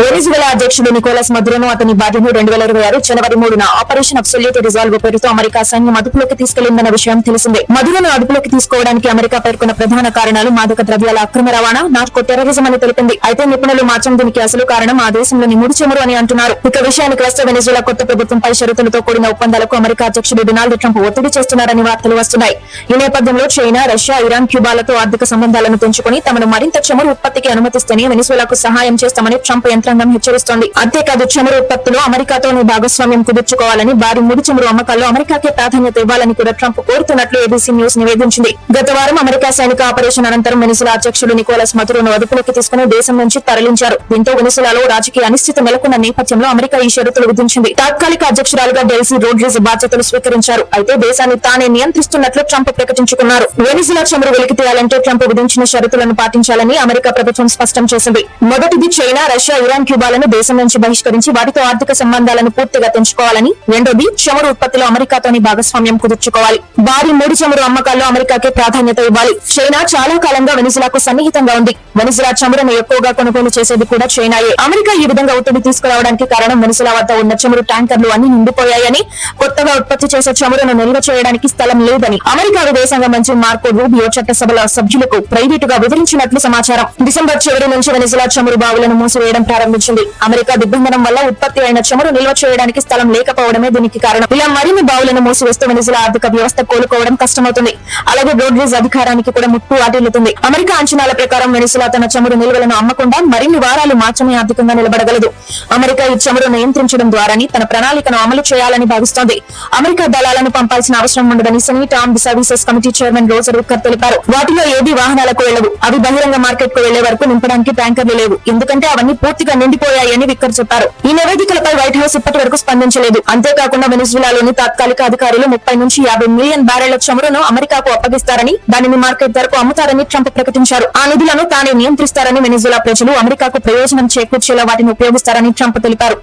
Venezuela అధ్యక్షుడు Nicholas మధురను అతని భార్యను రెండు వేల ఇరవై ఆరు జనవరి మూడున ఆపరేషన్ అబ్సొల్యూట్ రిజాల్వ్ పేరుతో అమెరికా సైన్యం అదుపులోకి తీసుకెళ్ళిందన్న విషయం తెలిసిందే. మధురను అదుపులోకి తీసుకోవడానికి అమెరికా పేర్కొన్న ప్రధాన కారణాలు మాదక ద్రవ్యాల అక్రమ రవాణా నార్కో టెర్రరిజం అని తెలిపింది. అయితే నిపుణులు మాత్రం దీనికి అసలు కారణం ఆ దేశంలోని ముడి చెమురు అని అంటున్నారు. ఇక విషయానికి వస్తే వెనిజులా కొత్త ప్రభుత్వంపై షరతులతో కూడిన ఒప్పందాలకు అమెరికా అధ్యక్షుడు డొనాల్డ్ ట్రంప్ ఒత్తిడి చేస్తున్నారని వార్తలు వస్తున్నాయి. ఈ నేపథ్యంలో చైనా రష్యా ఇరాన్ క్యూబాలతో ఆర్థిక సంబంధాలను పెంచుకుని తమను మరింత చమురు ఉత్పత్తికి అనుమతిస్తేనే వెనిజులాకు సహాయం చేస్తామని ట్రంప్ యంత్రాంగం హెచ్చరిస్తోంది. అంతేకాదు చమురు ఉత్పత్తిలో అమెరికాతోనే భాగస్వామ్యం కుదుర్చుకోవాలని భారీ ముడి చమురు అమ్మకాల్లో అమెరికాకే ప్రాధాన్యత ఇవ్వాలని కూడా ట్రంప్ కోరుతున్నట్లు ఏబీసీ న్యూస్ నివేదించింది. గత వారం అమెరికా సైనిక ఆపరేషన్ అనంతరం వెనిజులా అధ్యక్షుడు నికోలస్ మదురును అదుపులోకి తీసుకుని దేశం నుంచి తరలించారు. దీంతో వెనిజులాలో రాజకీయ అనిశ్చితి నెలకొన్న నేపథ్యంలో అమెరికా ఈ షరతులు విధించింది. తాత్కాలిక అధ్యక్షురాలుగా డెల్సీ రోడ్రిజ్ బాధ్యతలు స్వీకరించారు. అయితే దేశాన్ని తానే నియంత్రిస్తున్నట్లు ట్రంప్ ప్రకటించుకున్నారు. వెనిజులా చమురు వెలికి తీయాలంటే ట్రంప్ విధించిన షరతులను పాటించాలని అమెరికా ప్రభుత్వం స్పష్టం చేసింది. మొదటిది చైనా రష్యా ఇరాన్ క్యూబాలను దేశం నుంచి బహిష్కరించి వాటితో ఆర్థిక సంబంధాలను పూర్తిగా తెంచుకోవాలని రెండోది చమురు ఉత్పత్తిలో అమెరికాతోని భాగస్వామ్యం కుదుర్చుకోవాలి. భారీ ముడి చమురు అమ్మకాల్లో అమెరికాకే ప్రాధాన్యత ఇవ్వాలి. చైనా చాలా కాలంగా వెనిజులాకు సన్నిహితంగా ఉంది. వెనిజులా చమురును ఎక్కువగా కొనుగోలు చేసేది కూడా చైనాయే. అమెరికా ఈ విధంగా ఒత్తిడి తీసుకురావడానికి కారణం వెనిజులా వద్ద ఉన్న చమురు ట్యాంకర్లు అన్ని నిండిపోయాయని కొత్తగా ఉత్పత్తి చేసే చమురును నిల్వ చేయడానికి స్థలం లేదని అమెరికా విదేశాంగ మంత్రి మార్కో రూబియో చట్టసభల సభ్యులకు ప్రైవేటుగా వివరించినట్లు సమాచారం. డిసెంబర్ చివరి నుంచి వెనిజులా చమురు బావులను మూసివేయడం ప్రారంభించింది. అమెరికా దిగ్బంధనం వల్ల ఉత్పత్తి అయిన చమురు నిల్వ చేయడానికి స్థలం లేకపోవడమే దీనికి కారణం. ఇలా మరిన్ని బావులను మూసివేస్తూ వెనిజుల ఆర్థిక వ్యవస్థ కోలుకోవడం కష్టమవుతుంది. అలాగే రోడ్రీస్ అధికారానికి కూడా ముప్పు వాటిల్లుతుంది. అమెరికా అంచనాల ప్రకారం వెనిజులా తన చమురు నిల్వలను అమ్మకుండా మరిన్ని వారాలు మాత్రమే ఆర్థికంగా నిలబడగలదు. అమెరికా ఈ చమురు నియంత్రించడం ద్వారానే తన ప్రణాళికను అమలు చేయాలని భావిస్తోంది. అమెరికా దళాలను పంపాల్సిన అవసరం ఉండదని senate armed services committee chairman Roger Wicker తెలిపారు. వాటిలో ఏది వాహనాలకు వెళ్ళవు అవి బహిరంగ మార్కెట్కు వెళ్ళే వరకు నింపడానికి ట్యాంకర్లు లేవు. ఎందుకంటే అవన్నీ పూర్తిగా నిండిపోయాయని విక్కర్ చెప్పారు. ఈ నివేదికలపై వైట్ హౌస్ ఇప్పటి వరకు స్పందించలేదు. అంతేకాకుండా వెనిజులాలోని తాత్కాలిక అధికారులు ముప్పై నుంచి యాభై మిలియన్ బ్యారెళ్ళ చమురును అమెరికాకు అప్పగిస్తారని దానిని మార్కెట్ ధరకు అమ్ముతారని ట్రంప్ ప్రకటించారు. ఆ నిధులను తానే నియంత్రిస్తారని వెనిజులా ప్రజలు అమెరికాకు ప్రయోజనం చేకూర్చేలా వాటిని ఉపయోగిస్తారని ట్రంప్ తెలిపారు.